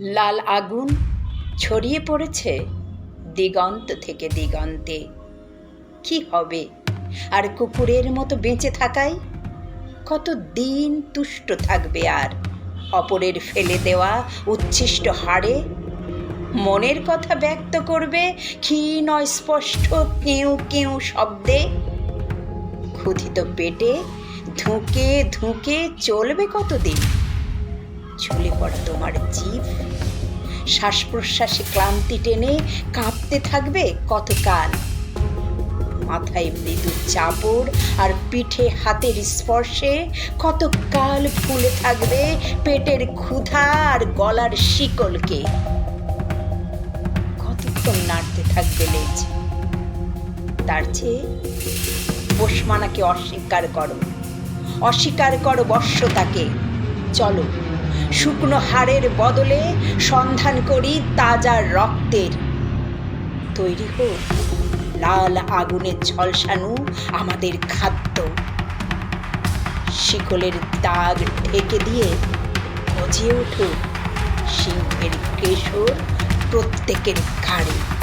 লাল আগুন ছড়িয়ে পড়েছে দিগন্ত থেকে দিগন্তে। কি হবে? আর কুকুরের মতো বেঁচে থাকাই কত দিন তুষ্ট থাকবে আর? অপরের ফেলে দেওয়া উচ্ছিষ্ট হাড়ে মনের কথা ব্যক্ত করবে ক্ষীণ স্পষ্ট কেউ কেউ শব্দে। ক্ষুধিত পেটে ধুঁকে ধুঁকে চলবে কতদিন? ঝুলে পড়া তোমার জীব। শ্বাস প্রশ্বাসে ক্লান্তি টেনে কাঁপতে থাকবে কতকাল? মাথায় মৃদু চাপড় আর পিঠে হাতের স্পর্শে কতকাল ফুলে থাকবে পেটের ক্ষুধা আর গলার শিকলকে? কতক্ষণ নাড়তে থাকবে লেজ? তার চেয়ে পোষমানাকে অস্বীকার করো। অস্বীকার করো বর্ষতাকে। চলো। শুকনো হাড়ের বদলে সন্ধান করি তাজা রক্তের। তৈরি হোক লাল আগুনের ঝলসানু আমাদের খাদ্য। শিকলের দাগ ঢেকে দিয়ে গজিয়ে উঠুক সিংহের কেশর প্রত্যেকের ঘাড়ে।